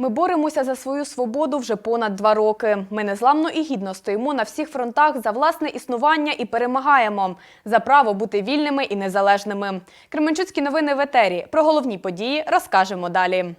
Ми боремося за свою свободу вже понад два роки. Ми незламно і гідно стоїмо на всіх фронтах за власне існування і перемагаємо за право бути вільними і незалежними. Кременчуцькі новини в етері. Про головні події розкажемо далі.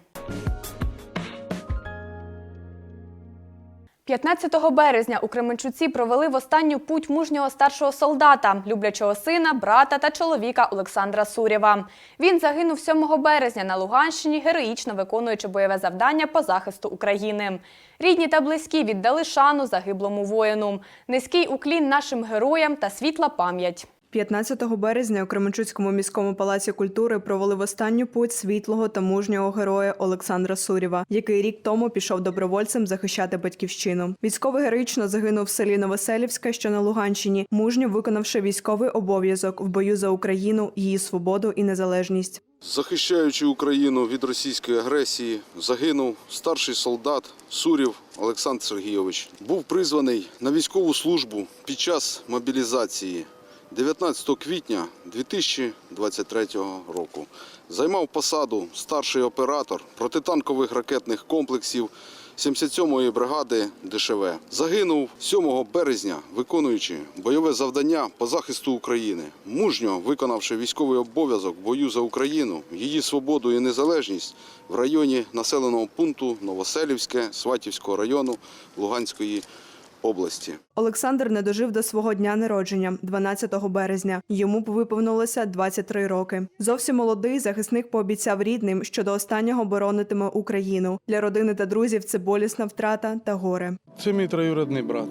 15 березня у Кременчуці провели в останню путь мужнього старшого солдата, люблячого сина, брата та чоловіка Олександра Сурєва. Він загинув 7 березня на Луганщині, героїчно виконуючи бойове завдання по захисту України. Рідні та близькі віддали шану загиблому воїну. Низький уклін нашим героям та світла пам'ять. 15 березня у Кременчуцькому міському палаці культури провели в останню путь світлого та мужнього героя Олександра Сурєва, який рік тому пішов добровольцем захищати батьківщину. Військовий героїчно загинув в селі Новоселівське, що на Луганщині, мужньо виконавши військовий обов'язок в бою за Україну, її свободу і незалежність. Захищаючи Україну від російської агресії, загинув старший солдат Сурів Олександр Сергійович. Був призваний на військову службу під час мобілізації 19 квітня 2023 року. Займав посаду старший оператор протитанкових ракетних комплексів 77-ї бригади ДШВ. Загинув 7 березня, виконуючи бойове завдання по захисту України, мужньо виконавши військовий обов'язок бою за Україну, її свободу і незалежність в районі населеного пункту Новоселівське Сватівського району Луганської області. Олександр не дожив до свого дня народження, 12 березня. Йому виповнилося 23 роки. Зовсім молодий захисник пообіцяв рідним, що до останнього боронитиме Україну. Для родини та друзів це болісна втрата та горе. Це мій троюрідний брат.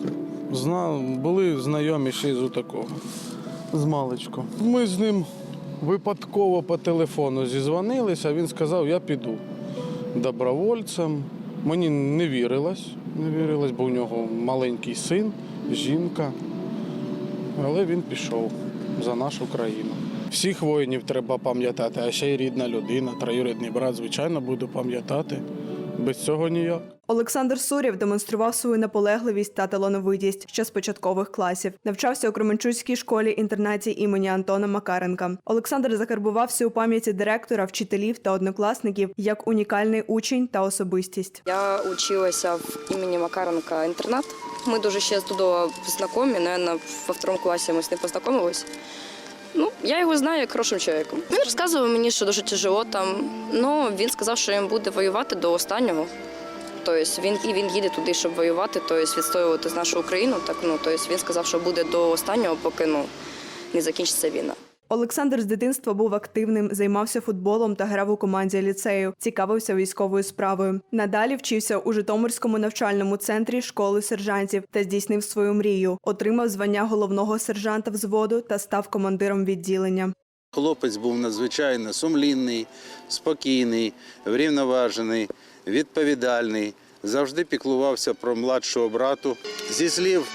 Знав, були знайомі ще з такого, з маличку. Ми з ним випадково по телефону зізвонилися, він сказав, я піду добровольцем. Мені не вірилось, не вірилось, бо у нього маленький син, жінка. Але він пішов за нашу країну. Всіх воїнів треба пам'ятати, а ще й рідна людина, троюрідний брат, звичайно, буду пам'ятати. Без цього ніяк. Олександр Сурєв демонстрував свою наполегливість та талановитість ще з початкових класів. Навчався у Кременчуцькій школі інтернаті імені Антона Макаренка. Олександр закарбувався у пам'яті директора, вчителів та однокласників як унікальний учень та особистість. Я училася в імені Макаренка інтернат. Ми дуже ще з Дудова знайомі, наверное, во второму класі ми з ним познайомились. Ну, я його знаю як хорошим чоловіком. Він розказував мені, що дуже тяжело там. Ну, він сказав, що він буде воювати до останнього. Тобто він і він їде туди, щоб воювати, тобто відстоювати нашу Україну. Так ну тобто він сказав, що буде до останнього, поки ну не закінчиться війна. Олександр з дитинства був активним, займався футболом та грав у команді ліцею, цікавився військовою справою. Надалі вчився у Житомирському навчальному центрі школи сержантів та здійснив свою мрію. Отримав звання головного сержанта взводу та став командиром відділення. Хлопець був надзвичайно сумлінний, спокійний, врівноважений, відповідальний, завжди піклувався про младшого брату. Зі слів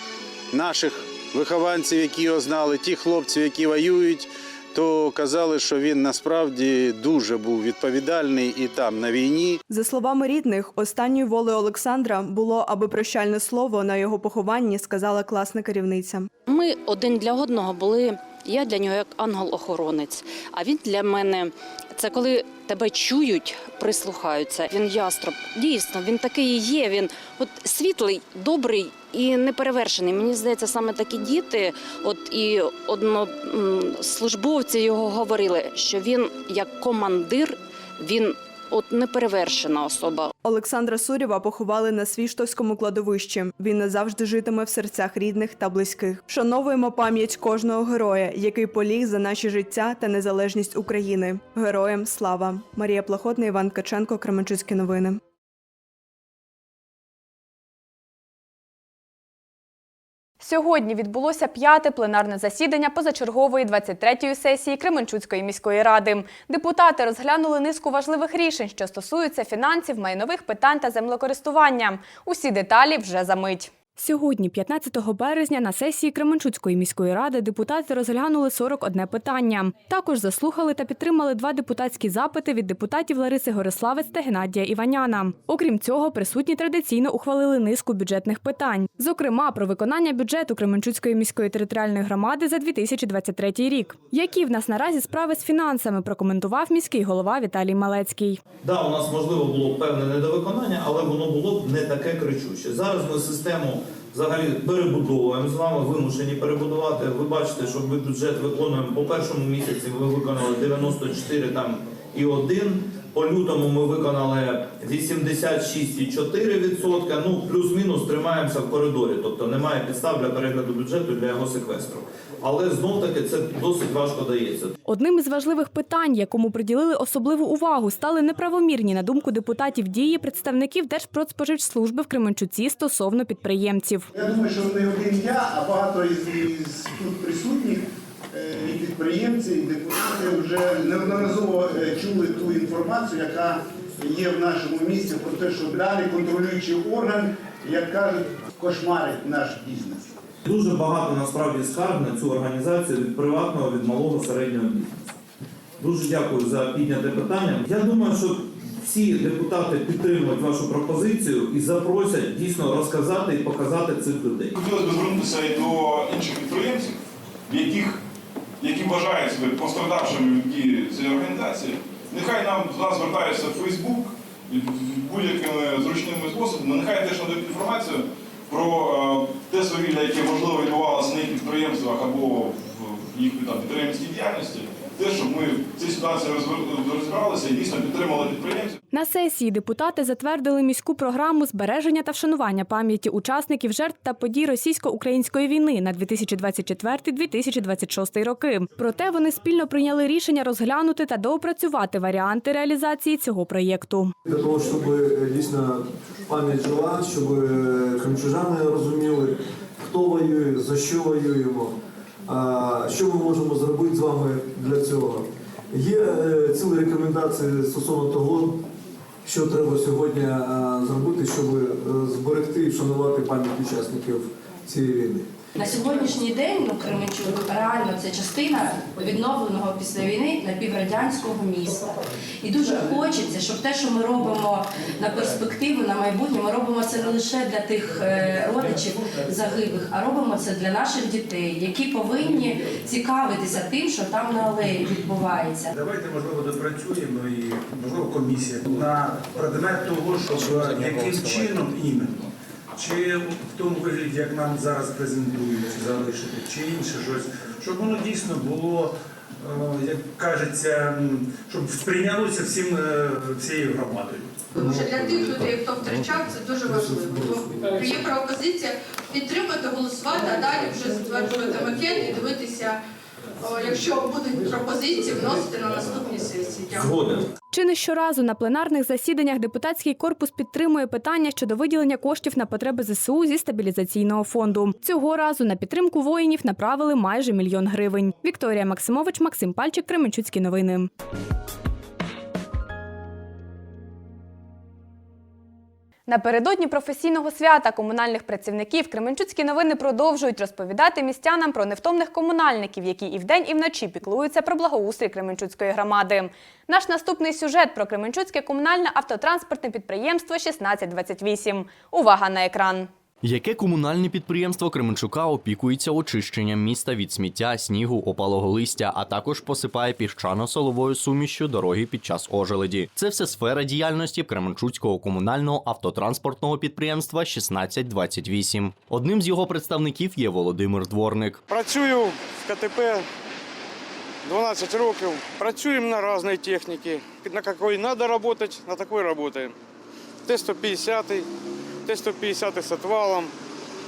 наших вихованців, які його знали, ті хлопців, які воюють, то казали, що він насправді дуже був відповідальний і там на війні, За словами рідних, останньою волею Олександра було, аби прощальне слово на його похованні сказала класна керівниця. Ми один для одного були. Я для нього як ангел-охоронець. А він для мене це коли тебе чують, прислухаються. Він яструб. Дійсно, він такий і є. Він от світлий, добрий і неперевершений. Мені здається, саме такі діти, от і однослужбовці його говорили, що він як командир, він от неперевершена особа. Олександра Сурєва поховали на Свіштовському кладовищі. Він назавжди житиме в серцях рідних та близьких. Вшановуємо пам'ять кожного героя, який поліг за наші життя та незалежність України. Героям слава! Марія Плахотна, Іван Каченко, Кременчуцькі новини. Сьогодні відбулося п'яте пленарне засідання позачергової 23-ї сесії Кременчуцької міської ради. Депутати розглянули низку важливих рішень, що стосуються фінансів, майнових питань та землекористування. Усі деталі вже за мить. Сьогодні, 15 березня, на сесії Кременчуцької міської ради депутати розглянули 41 питання. Також заслухали та підтримали два депутатські запити від депутатів Лариси Гориславець та Геннадія Іваняна. Окрім цього, присутні традиційно ухвалили низку бюджетних питань, зокрема про виконання бюджету Кременчуцької міської територіальної громади за 2023 рік. Які в нас наразі справи з фінансами, прокоментував міський голова Віталій Малецький. Да, у нас можливо було певне недовиконання, але воно було б не таке кричуще. Зараз ми систему взагалі перебудовуємо з вами, вимушені перебудувати. Ви бачите, що ми бюджет виконуємо по першому місяці. Ми виконали 94 там і 1. По лютому ми виконали 86,4%. Ну плюс-мінус тримаємося в коридорі, тобто немає підстав для перегляду бюджету для його секвестру. Але знов таки це досить важко дається. Одним із важливих питань, якому приділили особливу увагу, стали неправомірні, на думку депутатів, дії представників Держпродспоживслужби в Кременчуці стосовно підприємців. Я думаю, що не один я, а багато із, із тут присутніх і підприємці, і депутати вже неодноразово е, чули ту інформацію, яка є в нашому місті про те, що далі контролюючий орган, як кажуть, кошмарить наш бізнес. Дуже багато насправді скарг на цю організацію від приватного, від малого середнього бізнесу. Дуже дякую за підняте питання. Я думаю, що всі депутати підтримують вашу пропозицію і запросять дійсно розказати і показати цих людей. Хотілося б звернутися і до інших підприємців, в яких, які вважають себе пострадавшими від дії цієї організації. Нехай нам до нас звертаються в Фейсбук будь-якими зручними способами. Нехай теж надають інформацію про е, те свавілля, яке можливо відбувалося на їх підприємствах або в їхній там підприємницькій діяльності. Те, щоб ми в цій ситуації розібралися і дійсно підтримали підприємців. На сесії депутати затвердили міську програму збереження та вшанування пам'яті учасників жертв та подій російсько-української війни на 2024-2026 роки. Проте вони спільно прийняли рішення розглянути та доопрацювати варіанти реалізації цього проєкту. Для того, щоб е, дійсно пам'ять жила, щоб е, кримчужани розуміли, хто воює, за що воюємо, що ми можемо зробити з вами для цього. Є е, цілі рекомендації стосовно того, що треба сьогодні зробити, щоб е, зберегти і вшанувати пам'ять учасників цієї війни. На сьогоднішній день ну, Кременчук реально це частина відновленого після війни напіврадянського міста. І дуже хочеться, щоб те, що ми робимо на перспективу, на майбутнє, ми робимо це не лише для тих е, родичів загиблих, а робимо це для наших дітей, які повинні цікавитися тим, що там на алеї відбувається. Давайте, можливо, допрацюємо і, можливо, комісія на предмет того, щоб яким чином іменно. Чи в тому вигляді, як нам зараз презентують, чи залишити, чи інше щось, щоб воно дійсно було, е, як кажеться, щоб сприйнялося всім е, всією громадою. Тому що для тих людей, хто втрачав, це дуже важливо. Бо є пропозиція підтримати, голосувати, а далі вже затверджувати макет і дивитися, якщо будуть пропозиції, вносити на наступні сесії. Дякую. Згоден. Чи не щоразу на пленарних засіданнях депутатський корпус підтримує питання щодо виділення коштів на потреби ЗСУ зі стабілізаційного фонду. Цього разу на підтримку воїнів направили майже мільйон гривень. Вікторія Максимович, Максим Пальчик, Кременчуцькі новини. Напередодні професійного свята комунальних працівників Кременчуцькі новини продовжують розповідати містянам про невтомних комунальників, які і вдень, і вночі піклуються про благоустрій Кременчуцької громади. Наш наступний сюжет про Кременчуцьке комунальне автотранспортне підприємство 1628. Увага на екран. Яке комунальне підприємство Кременчука опікується очищенням міста від сміття, снігу, опалого листя, а також посипає піщано-соловою сумішю дороги під час ожеледі. Це все сфера діяльності Кременчуцького комунального автотранспортного підприємства 1628. Одним з його представників є Володимир Дворник. Працюю в КТП 12 років. Працюємо на різній техніці. На якій треба працювати, на такій працюємо. Т-150, Т-150 з отвалом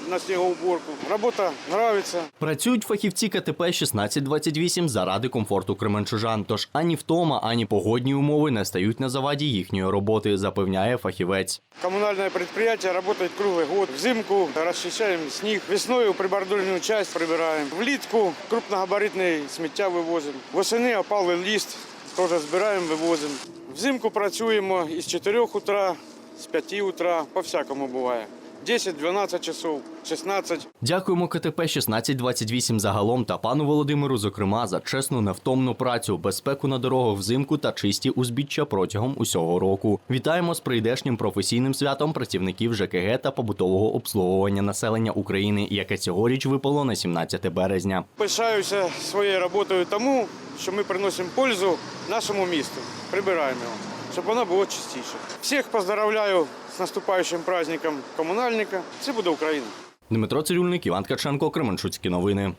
на снігоуборку. Робота подобається. Працюють фахівці КТП 1628 заради комфорту кременчужан. Тож ані втома, ані погодні умови не стають на заваді їхньої роботи, запевняє фахівець. Коммунальное предприятие работает круглый год. Взимку расчищаем снег, весною прибордурную часть прибираем. Влітку крупногабаритний сміття вивозимо. Восени опалий ліст теж збираємо, вивозимо. Взимку працюємо із 4 утра, з 5 утра, по-всякому буває. 10-12 часов, 16. Дякуємо КТП 1628 загалом та пану Володимиру, зокрема, за чесну невтомну працю, безпеку на дорогах взимку та чисті узбіччя протягом усього року. Вітаємо з прийдешнім професійним святом працівників ЖКГ та побутового обслуговування населення України, яке цьогоріч випало на 17 березня. Пишаюся своєю роботою тому, що ми приносимо пользу нашому місту, прибираємо його, щоб воно було чистіше. Всіх поздравляю з наступаючим праздником комунальника. Це буде Україна. Дмитро Цирюльник, Іван Ткаченко, Кременчуцькі новини.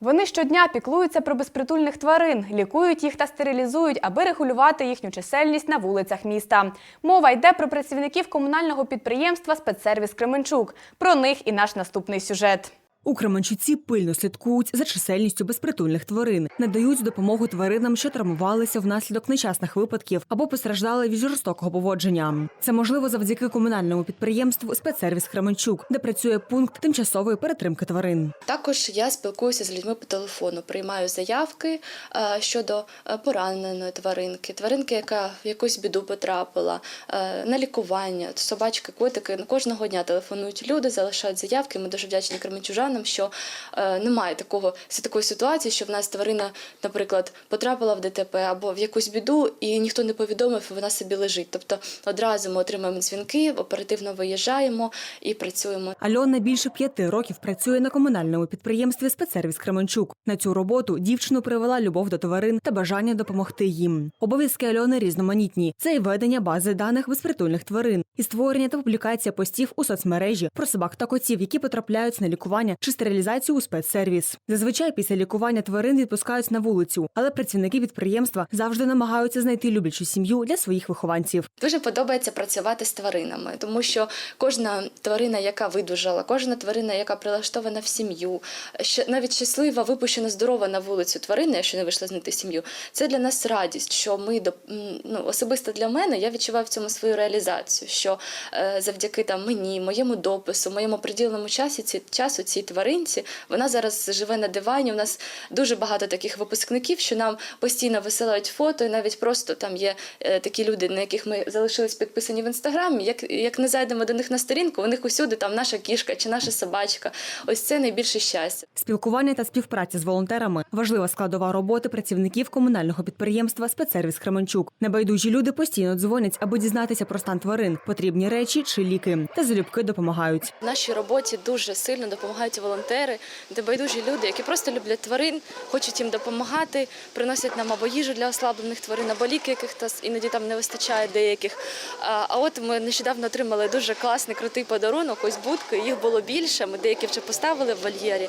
Вони щодня піклуються про безпритульних тварин, лікують їх та стерилізують, аби регулювати їхню чисельність на вулицях міста. Мова йде про працівників комунального підприємства Спецсервіс Кременчук. Про них і наш наступний сюжет. У Кременчуці пильно слідкують за чисельністю безпритульних тварин, надають допомогу тваринам, що травмувалися внаслідок нещасних випадків або постраждали від жорстокого поводження. Це можливо завдяки комунальному підприємству Спецсервіс Кременчук, де працює пункт тимчасової перетримки тварин. Також я спілкуюся з людьми по телефону, приймаю заявки е, щодо е, пораненої тваринки, тваринки, яка в якусь біду потрапила, е, на лікування, собачки, котики. Кожного дня телефонують люди, залишають заявки. Ми дуже вдячні кременчужанам, що е, немає такого такої ситуації, що в нас тварина, наприклад, потрапила в ДТП або в якусь біду, і ніхто не повідомив, вона собі лежить. Тобто одразу ми отримуємо дзвінки, оперативно виїжджаємо і працюємо. Альона більше п'яти років працює на комунальному підприємстві Спецсервіс Кременчук. На цю роботу дівчину привела любов до тварин та бажання допомогти їм. Обов'язки Альони різноманітні. Це і ведення бази даних безпритульних тварин, і створення та публікація постів у соцмережі про собак та котів, які потрапляють на лікування чи стерилізацію у спецсервіс. Зазвичай після лікування тварин відпускають на вулицю, але працівники підприємства завжди намагаються знайти люблячу сім'ю для своїх вихованців. Дуже подобається працювати з тваринами, тому що кожна тварина, яка видужала, кожна тварина, яка прилаштована в сім'ю, що навіть щаслива, випущена здорова на вулицю тварина, якщо не вийшла знайти сім'ю, це для нас радість. Що ми до ну, особисто для мене я відчуваю в цьому свою реалізацію. Що е, завдяки там мені, моєму допису, моєму приділеному часі ці часу цій тваринці, вона зараз живе на дивані. У нас дуже багато таких випускників, що нам постійно висилають фото, і навіть просто там є е, такі люди, на яких ми залишились підписані в інстаграмі. Як, як не зайдемо до них на сторінку, у них усюди там наша кішка чи наша собачка. Ось це найбільше щастя. Спілкування та співпраця з волонтерами важлива складова роботи працівників комунального підприємства Спецсервіс Кременчук. Небайдужі люди постійно дзвонять, аби дізнатися про стан тварин, потрібні речі чи ліки, та залюбки допомагають. В нашій роботі дуже сильно допомагають волонтери, небайдужі люди, які просто люблять тварин, хочуть їм допомагати, приносять нам або їжу для ослаблених тварин, або ліки, яких та іноді там не вистачає деяких. А, а от ми нещодавно отримали дуже класний, крутий подарунок. Ось будки. Їх було більше. Ми деякі вже поставили в вольєрі.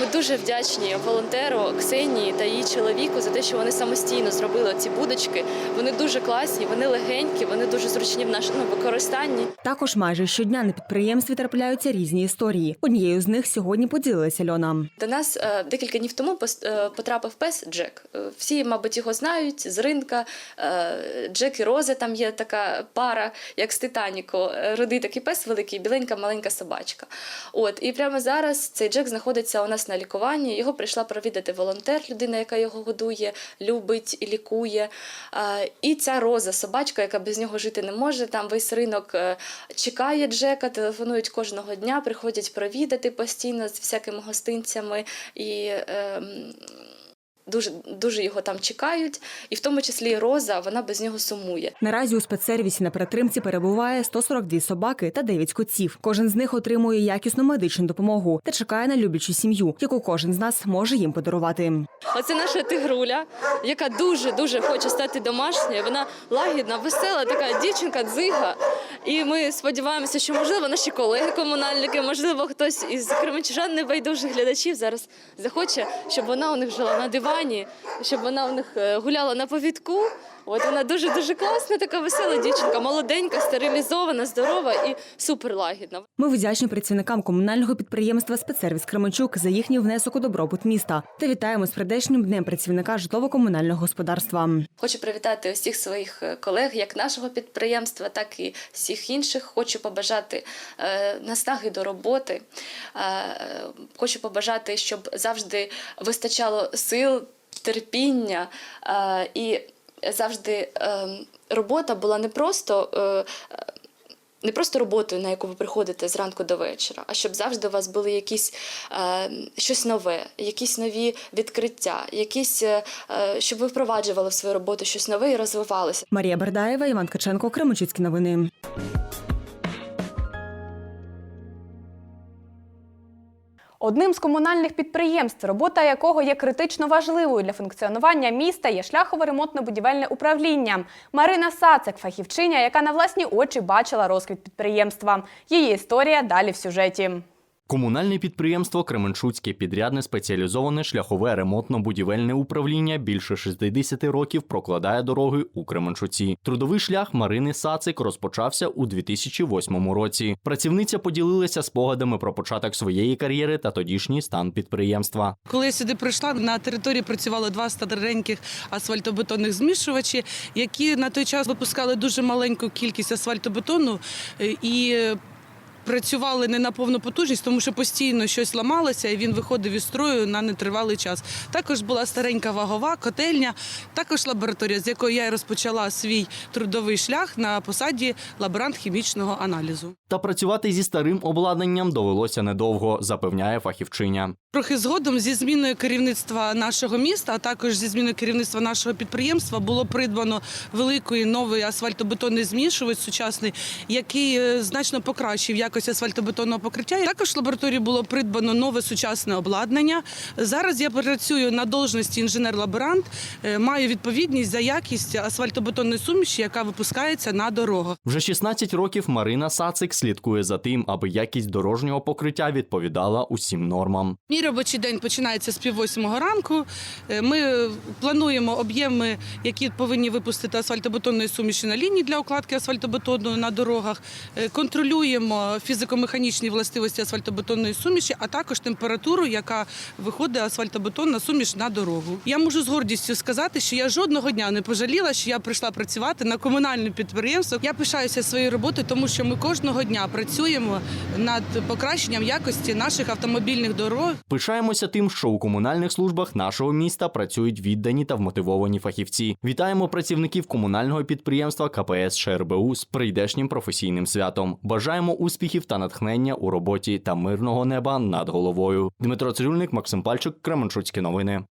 Ми дуже вдячні волонтеру Ксенії та її чоловіку за те, що вони самостійно зробили ці будочки. Вони дуже класні, вони легенькі, вони дуже зручні в нашому використанні. Також майже щодня на підприємстві трапляються різні історії. Однією з них сьогодні поділилася Льона. До нас е, декілька днів тому е, потрапив пес Джек. Е, Всі, мабуть, його знають з ринка. Джек і Роза там є така пара, як з Титаніку. Рудий такий пес великий, біленька маленька собачка. От і прямо зараз цей Джек знаходиться у нас на лікуванні. Його прийшла провідати волонтер, людина, яка його годує, любить і лікує. І ця роза, собачка, яка без нього жити не може. Там весь ринок чекає Джека, телефонують кожного дня, приходять провідати постійно з всякими гостинцями і. ем, Дуже дуже його там чекають, і в тому числі і Роза, вона без нього сумує. Наразі у спецсервісі на перетримці перебуває 142 собаки та 9 котів. Кожен з них отримує якісну медичну допомогу та чекає на люблячу сім'ю, яку кожен з нас може їм подарувати. Оце наша тигруля, яка дуже дуже хоче стати домашньою. Вона лагідна, весела, така дівчинка, дзига. І ми сподіваємося, що можливо наші колеги комунальники, можливо, хтось із кременчужан небайдужих глядачів зараз захоче, щоб вона у них жила на дивані, щоб вона у них е, гуляла на повідку. От вона дуже дуже класна, така весела дівчинка, молоденька, стерилізована, здорова і суперлагідна. Ми вдячні працівникам комунального підприємства Спецсервіс Кременчук за їхній внесок у добробут міста та вітаємо з прийдешнім днем працівника житлово-комунального господарства. Хочу привітати усіх своїх е, колег, як нашого підприємства, так і всіх інших. Хочу побажати е, наснаги до роботи. Е, хочу побажати, щоб завжди вистачало сил, терпіння і завжди. е, робота була не просто. е, Не просто роботою, на яку ви приходите зранку до вечора, а щоб завжди у вас були якісь е, щось нове, якісь нові відкриття, якісь, е, е, щоб ви впроваджували в свою роботу щось нове і розвивалися. Марія Бердаєва, Іван Каченко, Кременчуцькі новини. Одним з комунальних підприємств, робота якого є критично важливою для функціонування міста, є шляхово-ремонтно-будівельне управління. Марина Сацик, фахівчиня, яка на власні очі бачила розквіт підприємства. Її історія далі в сюжеті. Комунальне підприємство Кременчуцьке підрядне спеціалізоване шляхове ремонтно-будівельне управління більше 60 років прокладає дороги у Кременчуці. Трудовий шлях Марини Сацик розпочався у 2008 році. Працівниця поділилася спогадами про початок своєї кар'єри та тодішній стан підприємства. Коли я сюди прийшла, на території працювало два стареньких асфальтобетонних змішувачі, які на той час випускали дуже маленьку кількість асфальтобетону е, і. Працювали не на повну потужність, тому що постійно щось ламалося, і він виходив із строю на нетривалий час. Також була старенька вагова котельня, також лабораторія, з якої я розпочала свій трудовий шлях на посаді лаборант хімічного аналізу. Та працювати зі старим обладнанням довелося недовго, запевняє фахівчиня. Трохи згодом зі зміною керівництва нашого міста, а також зі зміною керівництва нашого підприємства було придбано великий новий асфальтобетонний змішувач сучасний, який е, значно покращив якість асфальтобетонного покриття. Також в лабораторії було придбано нове сучасне обладнання. Зараз я працюю на должності інженер-лаборант, е, маю відповідність за якість асфальтобетонної суміші, яка випускається на дорогах. Вже 16 років Марина Сацик слідкує за тим, аби якість дорожнього покриття відповідала усім нормам. Мій робочий день починається з пів восьмого ранку. Е, Ми плануємо об'єми, які повинні випустити асфальтобетонної суміші на лінії для укладки асфальтобетону на дорогах. Е, Контролюємо фізико-механічні властивості асфальтобетонної суміші, а також температуру, яка виходить асфальтобетонна суміш на дорогу. Я можу з гордістю сказати, що я жодного дня не пожаліла, що я прийшла працювати на комунальне підприємство. Я пишаюся своєю роботою, тому що ми кожного дня працюємо над покращенням якості наших автомобільних дорог. Пишаємося тим, що у комунальних службах нашого міста працюють віддані та вмотивовані фахівці. Вітаємо працівників комунального підприємства КПС ШРБУ з прийдешнім професійним святом. Бажаємо успіхів та натхнення у роботі та мирного неба над головою. Дмитро Цирюльник, Максим Пальчик, Кременчуцькі новини.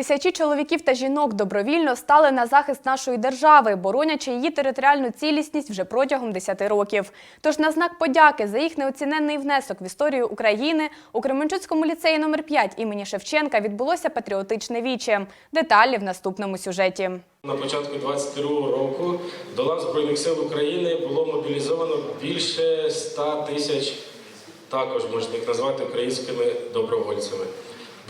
Тисячі чоловіків та жінок добровільно стали на захист нашої держави, боронячи її територіальну цілісність вже протягом 10 років. Тож на знак подяки за їх неоціненний внесок в історію України у Кременчуцькому ліцеї номер 5 імені Шевченка відбулося патріотичне віче. Деталі в наступному сюжеті. На початку 22-го року до лав Збройних сил України було мобілізовано більше 100 тисяч, також можна їх назвати українськими добровольцями.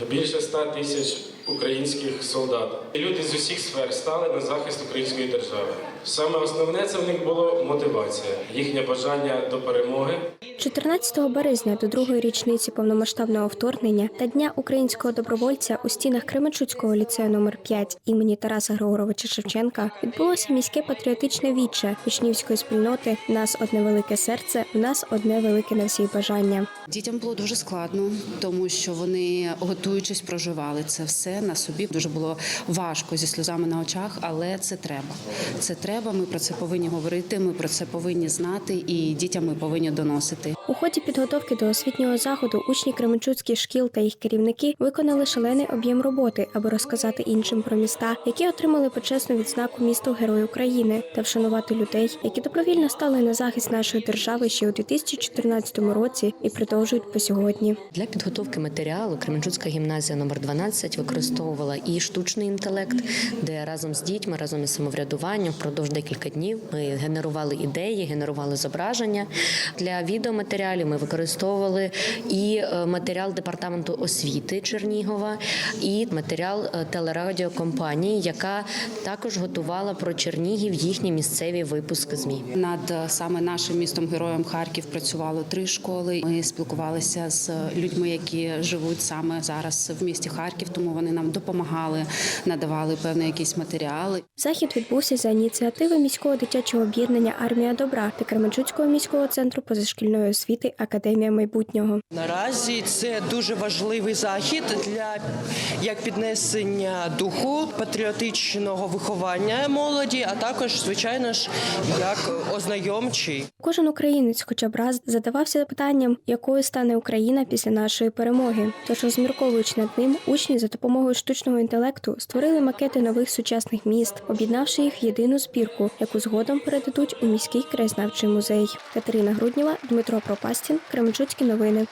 Більше 100 тисяч українських солдат. Люди з усіх сфер стали на захист української держави. Саме основне це в них було мотивація, їхнє бажання до перемоги. 14 березня до другої річниці повномасштабного вторгнення та дня українського добровольця у стінах Кременчуцького ліцею номер 5 імені Тараса Григоровича Шевченка відбулося міське патріотичне віче учнівської спільноти Нас одне велике серце, в нас одне велике на всі бажання. Дітям було дуже складно, тому що вони, готуючись, проживали це все на собі. Дуже було важко зі сльозами на очах, але це треба. Це треба. Ми про це повинні говорити. Ми про це повинні знати, і дітям ми повинні доносити. У ході підготовки до освітнього заходу учні Кременчуцьких шкіл та їх керівники виконали шалений об'єм роботи, аби розказати іншим про міста, які отримали почесну відзнаку місто Герой України, та вшанувати людей, які добровільно стали на захист нашої держави ще у 2014 році і продовжують по сьогодні. Для підготовки матеріалу Кременчуцька гімназія номер 12 використовувала і штучний інтелект, де разом з дітьми, разом із самоврядуванням впродовж декілька днів ми генерували ідеї, генерували зображення для відеоматеріалів. Ми використовували і е, матеріал департаменту освіти Чернігова, і матеріал е, телерадіокомпанії, яка також готувала про Чернігів їхні місцеві випуски змі. Над е, саме нашим містом героєм Харків працювало три школи. Ми спілкувалися з людьми, які живуть саме зараз в місті Харків, тому вони нам допомагали, надавали певні якісь матеріали. Захід відбувся за ініціативи міського дитячого об'єднання Армія добра та Кременчуцького міського центру позашкільної освіти Академія майбутнього. Наразі це дуже важливий захід для як піднесення духу патріотичного виховання молоді, а також, звичайно ж, як ознайомчий. Кожен українець, хоча б раз, задавався питанням, якою стане Україна після нашої перемоги. Тож, розмірковуючи над ним, учні за допомогою штучного інтелекту створили макети нових сучасних міст, об'єднавши їх в єдину збірку, яку згодом передадуть у міський краєзнавчий музей. Катерина Грудніва, Дмитро Пропастін, Кременчуцькі новини.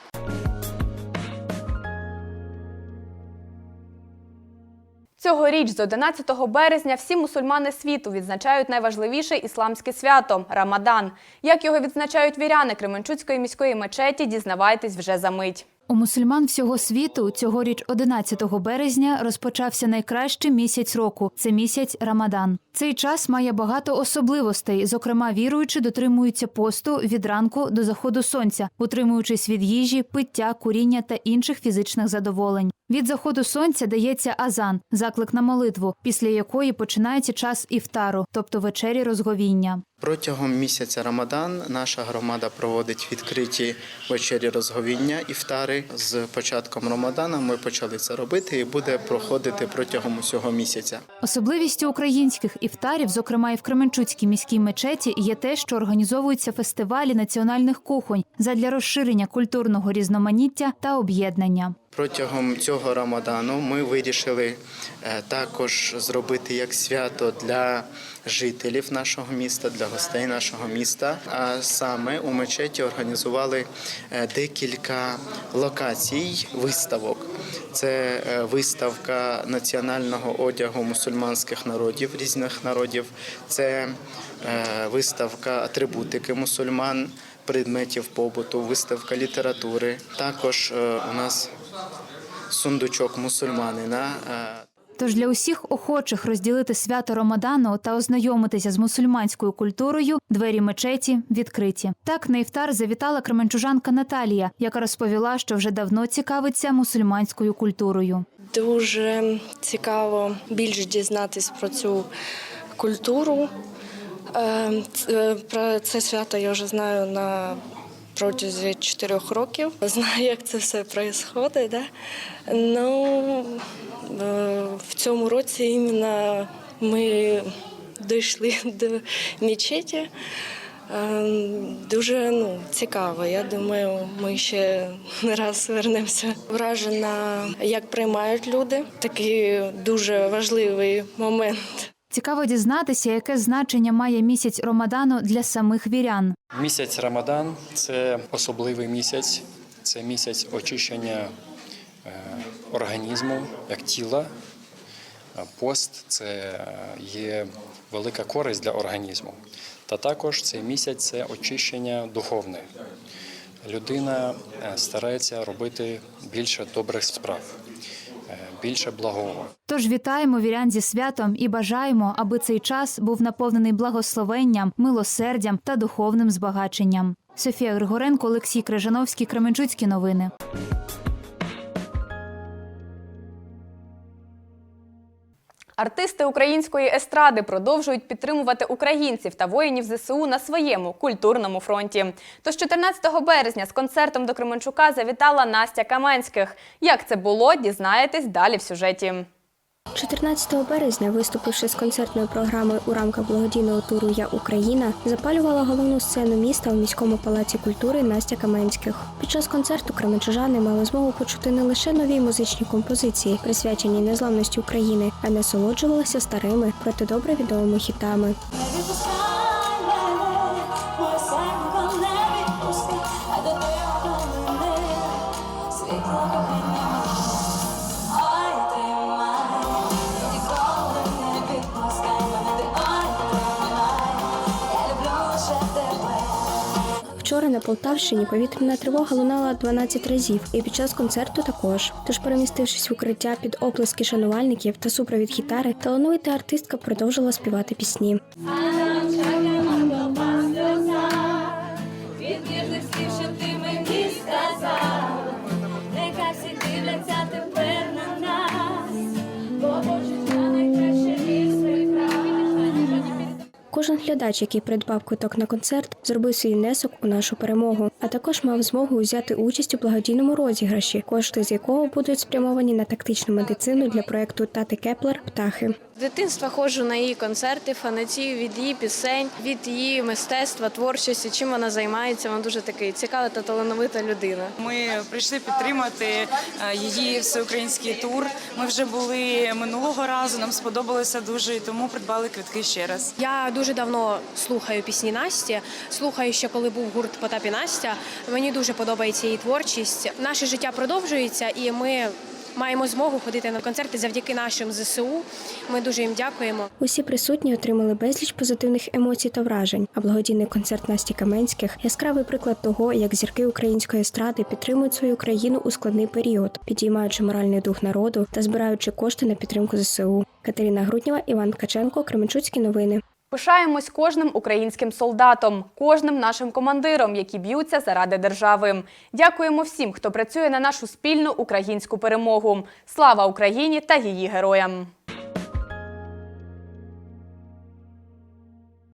Цьогоріч з 11 березня всі мусульмани світу відзначають найважливіше ісламське свято Рамадан. Як його відзначають віряни Кременчуцької міської мечеті, дізнавайтесь вже за мить. У мусульман всього світу цьогоріч 11 березня розпочався найкращий місяць року. Це місяць Рамадан. Цей час має багато особливостей. Зокрема, віруючі дотримуються посту від ранку до заходу сонця, утримуючись від їжі, пиття, куріння та інших фізичних задоволень. Від заходу сонця дається азан, заклик на молитву, після якої починається час іфтару, тобто вечері розговіння. Протягом місяця Рамадан наша громада проводить відкриті вечері розговіння іфтари. З початком Рамадана ми почали це робити і буде проходити протягом усього місяця. Особливістю українських іфтарів, зокрема і в Кременчуцькій міській мечеті, є те, що організовуються фестивалі національних кухонь задля розширення культурного різноманіття та об'єднання. Протягом цього Рамадану ми вирішили е, також зробити як свято для жителів нашого міста, для гостей нашого міста. А саме у мечеті організували е, декілька локацій виставок. Це е, виставка національного одягу мусульманських народів, різних народів. Це виставка атрибутики мусульман. Предметів побуту, виставка літератури. Також у нас сундучок мусульманина. е, Тож для усіх охочих розділити свято Рамадану та ознайомитися з мусульманською культурою, двері мечеті відкриті. Так на іфтар завітала кременчужанка Наталія, яка розповіла, що вже давно цікавиться мусульманською культурою. Дуже цікаво більш дізнатись про цю культуру. Е, Про це свято я вже знаю на протязі чотирьох років. Знаю, як це все відбувається. Да? Ну, е, в цьому році іменно ми дійшли до мечеті. Е, Дуже ну, цікаво. Я думаю, ми ще не раз вернемося. Вражена, як приймають люди. Такий дуже важливий момент. Цікаво дізнатися, яке значення має місяць Рамадану для самих вірян. Місяць Рамадан це особливий місяць, це місяць очищення е, організму як тіла. Пост це є велика користь для організму. Та також цей місяць це очищення духовне. Людина е, старається робити більше добрих справ, е, більше благого. Тож вітаємо вірян зі святом і бажаємо, аби цей час був наповнений благословенням, милосердям та духовним збагаченням. Софія Григоренко, Олексій Крижановський, Кременчуцькі новини. Артисти української естради продовжують підтримувати українців та воїнів ЗСУ на своєму культурному фронті. Тож 14 березня з концертом до Кременчука завітала Настя Каменських. Як це було, дізнаєтесь далі в сюжеті. 14 березня, виступивши з концертною програмою у рамках благодійного туру Я Україна, запалювала головну сцену міста у міському палаці культури Настя Каменських. Під час концерту кременчужани мали змогу почути не лише нові музичні композиції, присвячені незламності України, а насолоджувалися старими, проте добре відомими хітами. На Полтавщині повітряна тривога лунала 12 разів, і під час концерту також. Тож, перемістившись в укриття під оплески шанувальників та супровід гітари, талановита артистка продовжила співати пісні. Глядач, який придбав квиток на концерт, зробив свій внесок у нашу перемогу, а також мав змогу взяти участь у благодійному розіграші, кошти з якого будуть спрямовані на тактичну медицину для проекту Тати Кеплер Птахи. З дитинства ходжу на її концерти, фанатію від її пісень, від її мистецтва, творчості, чим вона займається. Вона дуже такий цікава та талановита людина. Ми прийшли підтримати е, її всеукраїнський тур. Ми вже були минулого разу. Нам сподобалося дуже, і тому придбали квитки ще раз. Я дуже давно слухаю пісні Насті. Слухаю ще коли був гурт Потап і Настя. Мені дуже подобається її творчість. Наше життя продовжується, і ми маємо змогу ходити на концерти завдяки нашим ЗСУ. Ми дуже їм дякуємо. Усі присутні отримали безліч позитивних емоцій та вражень. А благодійний концерт Насті Каменських яскравий приклад того, як зірки української естради підтримують свою країну у складний період, підіймаючи моральний дух народу та збираючи кошти на підтримку ЗСУ. Катерина Груднєва, Іван Ткаченко, Кременчуцькі новини. Пишаємось кожним українським солдатом, кожним нашим командиром, які б'ються заради держави. Дякуємо всім, хто працює на нашу спільну українську перемогу. Слава Україні та її героям!